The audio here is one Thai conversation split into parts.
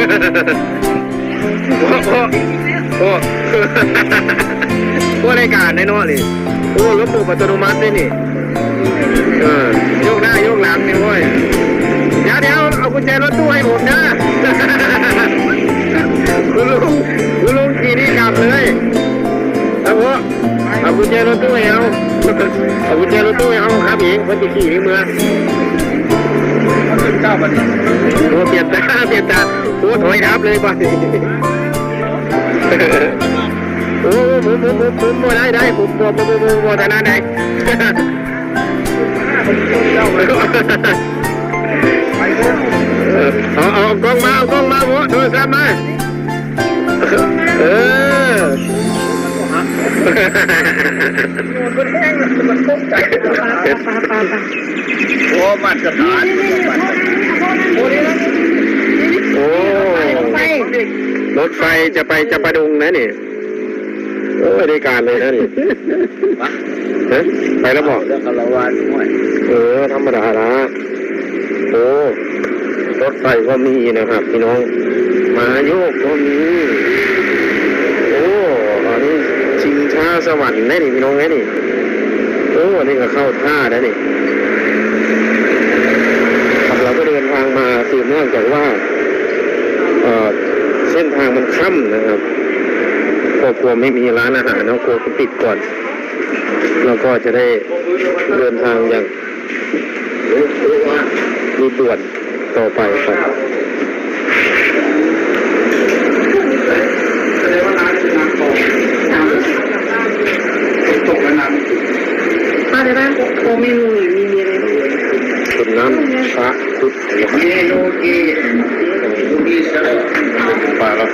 โอ้โหโอ้โอ้รายการแน่นอนนี่โอ้รถตู้อัตโนมัติด้วยนี่ เออโยกหน้าโยกหลังนี่โว้ยเดี๋ยวเดี๋ยวเอากุญแจรถตู้ให้ผมนะคุณลุงคุณลุงขี่นี่กลับเลยเอาพวกเอากุญแจรถตู้ให้เอาเอากุญแจรถตู้ให้เอาครับเองคนที่ขี่นี่เมืองเจ้าบันโอ้เปลี่ยนตาเปลี่ยนตา โอ้ถอยทับเลยบ้านโอ้ผมผมผมผมบ่ได้ได้ผมบ่บ่บ่บ่บ่ทางนั้นได้เจ้าเลยอออเอาเอากล้องมาเอากล้องมาบ่โทรศัพท์มาเออมันแห้งมันตกใจโอ้มาตรฐาน โอ้นี่นะโอ้รถไฟจะไปจะประดุงนะนี่โอ้ยได้การเลยนะนี่ฮะไปแล้วบอกเรื่องคารวานด้วยเออธรรมดาละโอ้รถไฟก็มีนะครับพี่น้อง มาโยกก็มีโอ้อันนี้ชิงช้าสวรรค์ได้นี่พี่น้องได้นี่โอ้อันนี้ก็เข้าท่าได้นี่ครับเราก็เดินทางมาสืบเนื่องจากว่าเอ่อ เส้นทางมันค่ำนะครับครอบครัวไม่มีร้านอาหารนะครัวก็ปิดก่อนเราก็จะได้เดินทางอย่างรีบด่วนต่อไปครับแสดงว่าร้านเป็นร้านทองตกแล้วน้ำป้าได้ป่ะโอเมนูหน่อยมีมีอะไรบ้างคุณน้ำพระพุทธเมนูกี มีสลัดปลาแล้ว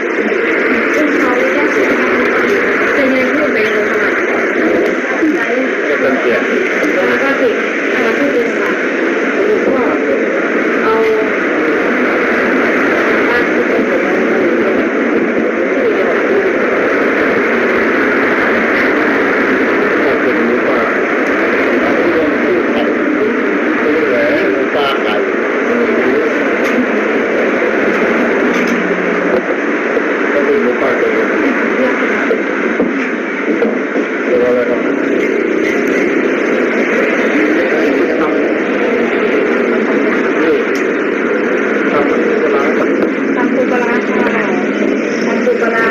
จะยังพูดไปเลยค่ะ ก็เป็นเปลี่ยน แล้วก็ติดมาที่เป็นค่ะก็เอาบ้านที่เป็นผมที่เดียวกัน ก็เป็นหมูป่าเป็นแหวนหมูป่าไก่ก็เป็นหมูป่าไก่เรียกว่าอะไรครับนี่ทำมันจะล้างกับ ทำปูปลาร้าค่ะทำปูปลาร้า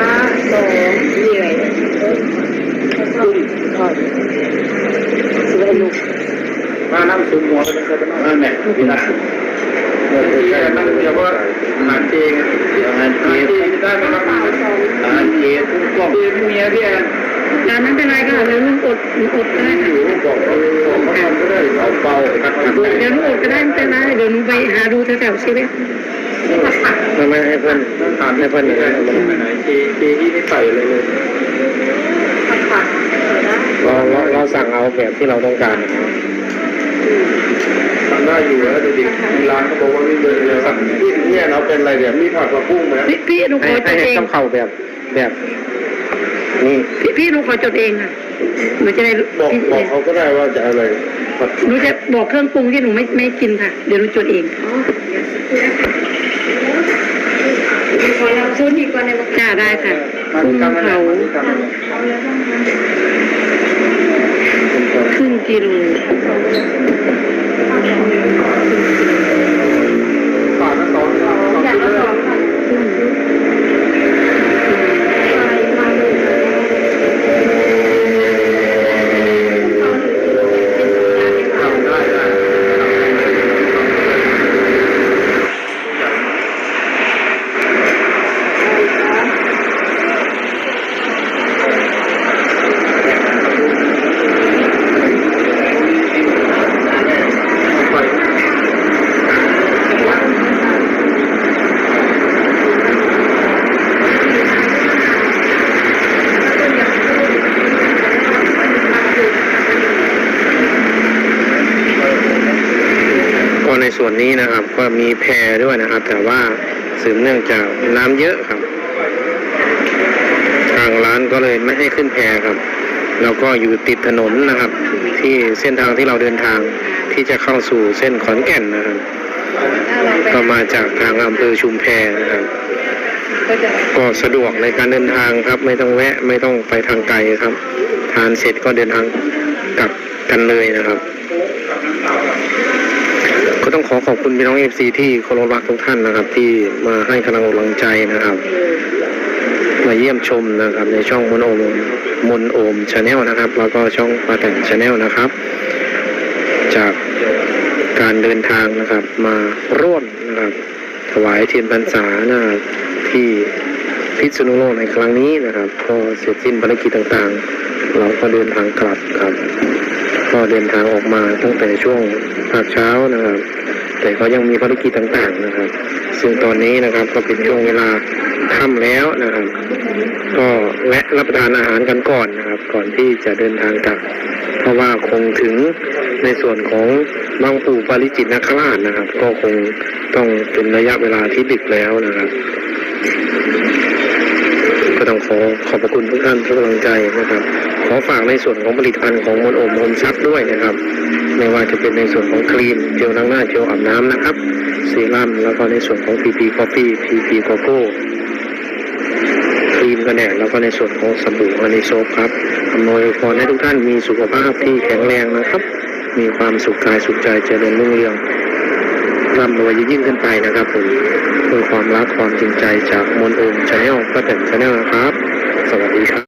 สองมีอะไรกุ้งทอดสุวรรณลูก มานั่งซุมหัวไปแล้วก็นั่งแม่พี่นะเมื่อกี้นั่งเดี๋ยวว่าอาหารเจงอาหารเจงได้ไหมครับอาหารเจทุกกเมียพี่แอนงานไม่เป็นไรค่ะเดี๋ยวลูกอดหนูอดก็ได้อยู่บอกเขาบอกเขาก็ได้เอาเบาเดี๋ยวหนูอดก็ได้ไม่เป็นไรเดี๋ยวหนูไปหาดูแถวๆชีวิตทำไมให้เพื่อนนั่งทานให้เพื่อนอย่างได้นั้นไปไหนเจเจที่ไม่ใส่เลยเลยเราเราเราสั่งเอาแบบที่เราต้องการนะครับ ทำได้อยู่แล้วเด็กๆร้านเขาบอกว่าไม่เลยเลยครับที่เนี่ยเราเป็นอะไรเนี่ยมีผัดกระพุ้งไหมพี่พี่หนูขให้อจให้ดเองข้าวเข่าแบบแบบนี่พี่พี่หนูขอจดเองค่ะหนูจะได้บอกพี่บอกเขาก็ได้ว่าจะอะไรผัดหนูจะบอกเครื่องปรุงที่หนูไม่ไม่กินค่ะ เดี๋ยวหนูจดเองขอรับชุดอีกก่อนในจ้าได้ค่ะมันกุ้งทำอะไรเผามันทำอะไรครึ่งกิโล ในส่วนนี้นะครับ ก็มีแพรด้วยนะครับ แต่ว่าสืบเนื่องจากน้ำเยอะครับ ทางร้านก็เลยไม่ให้ขึ้นแพรครับแล้วก็อยู่ติดถนนนะครับ ที่เส้นทางที่เราเดินทางที่จะเข้าสู่เส้นขอนแก่นนะครับก็มาจากทางอำเภอชุมแพนะครับก็สะดวกในการเดินทางครับ ไม่ต้องแวะไม่ต้องไปทางไกลครับ ทานเสร็จก็เดินทางกลับกันเลยนะครับ ก็ต้องขอขอบคุณพี่น้องเอฟซีที่เคารพรักทุกท่านนะครับ ที่มาให้กำลังกำลังใจนะครับมาเยี่ยมชมนะครับในช่องมนโอมมนโอมชาแนลนะครับ แล้วก็ช่องปาแต่งชาแนลนะครับ จากการเดินทางนะครับ มาร่วมนะครับ ถวายเทียนพรรษานะที่พิษณุโลกในครั้งนี้นะครับ ก็เสร็จสิ้นภารกิจต่างๆ เราก็เดินทางกลับครับ ก็เดินทางออกมาตั้งแต่ช่วงภาคเช้านะครับ แต่ก็ยังมีภารกิจต่างๆนะครับ ซึ่งตอนนี้นะครับก็เป็นช่วงเวลาค่ำแล้วนะครับ ก็แวะรับประทานอาหารกันก่อนนะครับ ก่อนที่จะเดินทางกลับ เพราะว่าคงถึงในส่วนของบางปู่ปาริจิตนาคราชนะครับ ก็คงต้องเป็นระยะเวลาที่ดึกแล้วนะครับ ก็ต้องขอขอบพระคุณทุกท่านทุกกำลังใจนะครับ ขอฝากในส่วนของผลิตภัณฑ์ของมนโอมโฮมซับด้วยนะครับ ไม่ว่าจะเป็นในส่วนของครีมเจลล้างหน้าเจลอาบน้ำนะครับเซรั่มแล้วก็ในส่วนของ PP Coffee PP Coco ครีมกันแดดแล้วก็ในส่วนของสบู่ฮันนี่โซฟครับอำนวยพรให้ทุกท่านมีสุขภาพที่แข็งแรงนะครับ มีความสุขกายสุขใจเจริญรุ่งเรือง ร่ำรวยยิ่งขึ้นไปนะครับผมด้วยความรักความจริงใจจากมนโอมชาแนลป้าแต่ชาแนลนะครับ สวัสดีครับ